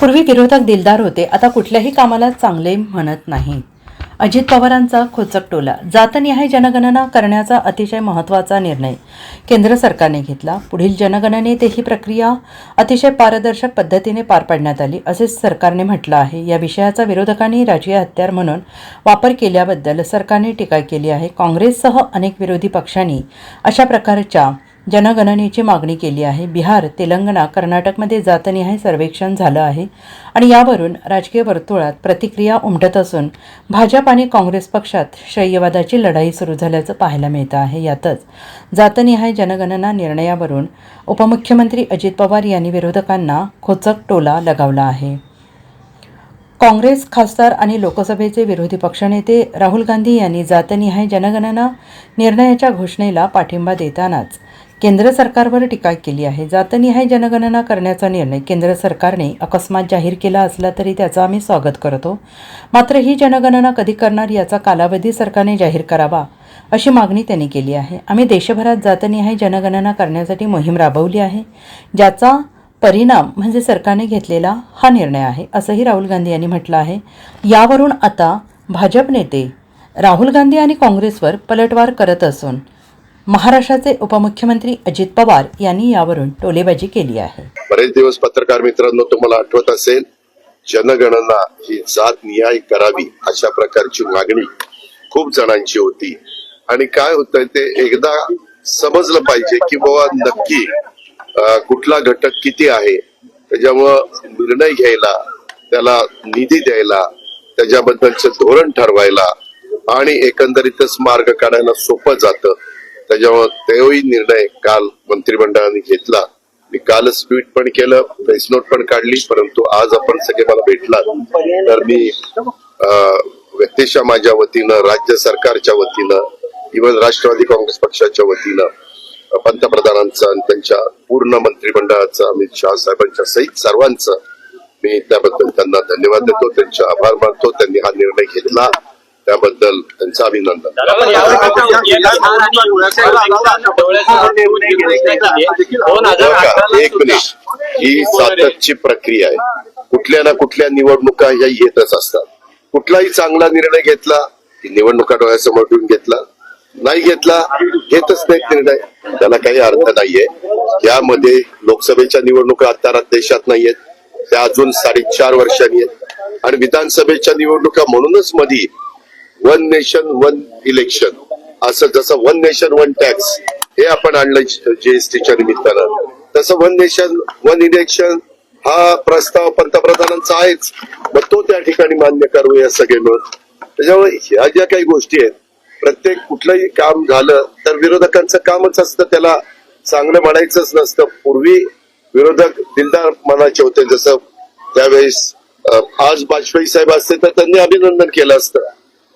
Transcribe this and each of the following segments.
पूर्वी विरोधक दिलदार होते. आता कुठल्याही कामाला चांगले म्हणत नाहीत. अजित पवारांचा खोचक टोला. जातनिहाय जनगणना करण्याचा अतिशय महत्त्वाचा निर्णय केंद्र सरकारने घेतला. पुढील जनगणनेत ही प्रक्रिया अतिशय पारदर्शक पद्धतीने पार पाडण्यात आली असे सरकारने म्हटलं आहे. या विषयाचा विरोधकांनी राजकीय हत्यार म्हणून वापर केल्याबद्दल सरकारने टीका केली आहे. काँग्रेससह अनेक विरोधी पक्षांनी अशा प्रकारच्या जनगणनेची मागणी केली आहे. बिहार तेलंगणा कर्नाटकमध्ये जातनिहाय सर्वेक्षण झालं आहे आणि यावरून राजकीय वर्तुळात प्रतिक्रिया उमटत असून भाजप आणि काँग्रेस पक्षात श्रेयवादाची लढाई सुरू झाल्याचं पाहायला मिळतं आहे. यातच जातनिहाय जनगणना निर्णयावरून उपमुख्यमंत्री अजित पवार यांनी विरोधकांना खोचक टोला लगावला आहे. काँग्रेस खासदार आणि लोकसभेचे विरोधी पक्षनेते राहुल गांधी यांनी जातनिहाय जनगणना निर्णयाच्या घोषणेला पाठिंबा देतानाच केंद्र सरकारवर टीका केली आहे. जातनिहाय जनगणना करण्याचा निर्णय केंद्र सरकारने अकस्मात जाहीर केला असला तरी त्याचं आम्ही स्वागत करतो. मात्र ही जनगणना कधी करणार याचा कालावधी सरकारने जाहीर करावा अशी मागणी त्यांनी केली आहे. आम्ही देशभरात जातनिहाय जनगणना करण्यासाठी मोहीम राबवली आहे. ज्याचा परिणाम म्हणजे सरकारने घेतलेला हा निर्णय आहे असंही राहुल गांधी यांनी म्हटलं आहे. यावरून आता भाजप नेते राहुल गांधी आणि काँग्रेसवर पलटवार करत असून महाराष्ट्राचे उपमुख्यमंत्री अजित पवार यांनी यावरून टोलेबाजी केली आहे. बरेच दिवस पत्रकार मित्रांनो तुम्हाला आठवत असेल जनगणना ही जात निहाय करावी अशा प्रकारची मागणी खूप जणांची होती. आणि काय होत ते एकदा समजलं पाहिजे की बाबा नक्की कुठला घटक किती आहे. त्याच्यामुळं निर्णय घ्यायला त्याला निधी द्यायला त्याच्याबद्दलचं धोरण ठरवायला आणि एकंदरीतच मार्ग काढायला सोपं जातं. त्याच्यामुळे तोही निर्णय काल मंत्रिमंडळाने घेतला. मी कालच ट्विट पण केलं प्रेस नोट पण काढली परंतु आज आपण सगळे मला भेटला तर मी अं, माझ्या वतीनं राज्य सरकारच्या वतीनं इव्हन राष्ट्रवादी काँग्रेस पक्षाच्या वतीनं पंतप्रधानांचा पंतप्रधानांचं आणि त्यांच्या पूर्ण मंत्रिमंडळाचं अमित शहा साहेबांच्या सहित सर्वांचं मी त्याबद्दल त्यांना धन्यवाद देतो त्यांचे आभार मानतो त्यांनी हा निर्णय घेतला. त्याबद्दल त्यांचं अभिनंदन. एक मिनिट. ही साततची प्रक्रिया आहे. कुठल्या ना कुठल्या निवडणुका ह्या येतच असतात. कुठलाही चांगला निर्णय घेतला की निवडणुका डोळ्यासमोर ठेवून घेतला. नाही घेतला घेतच नाही निर्णय. त्याला काही अर्थ नाहीये. यामध्ये लोकसभेच्या निवडणुका आता देशात नाहीयेत. त्या अजून साडेचार वर्षांनी आहेत. आणि विधानसभेच्या निवडणुका म्हणूनच मधी वन नेशन वन इलेक्शन असं जसं वन नेशन वन टॅक्स हे आपण आणलं जीएसटीच्या निमित्तानं. तसं वन नेशन वन इलेक्शन हा प्रस्ताव पंतप्रधानांचा आहेच. मग तो त्या ठिकाणी मान्य करूया सगळे मिळून त्याच्यामुळे ह्या ज्या काही गोष्टी आहेत प्रत्येक कुठलंही काम झालं तर विरोधकांचं कामच असतं त्याला चांगलं म्हणायचंच नसतं. पूर्वी विरोधक दिलदार मनाचे होते. जसं त्यावेळेस आज वाजपेयी साहेब असते तर त्यांनी अभिनंदन केलं असतं.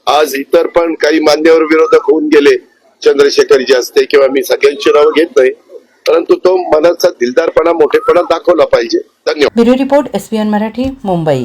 आज इतर पण काही मान्यवर विरोधक होऊन गेले चंद्रशेखरजी असते किंवा मी सगळ्यांची नावं घेत नाही परंतु तो मनाचा दिलदारपणा मोठेपणा दाखवला पाहिजे. धन्यवाद. Bureau report S Marathi Mumbai.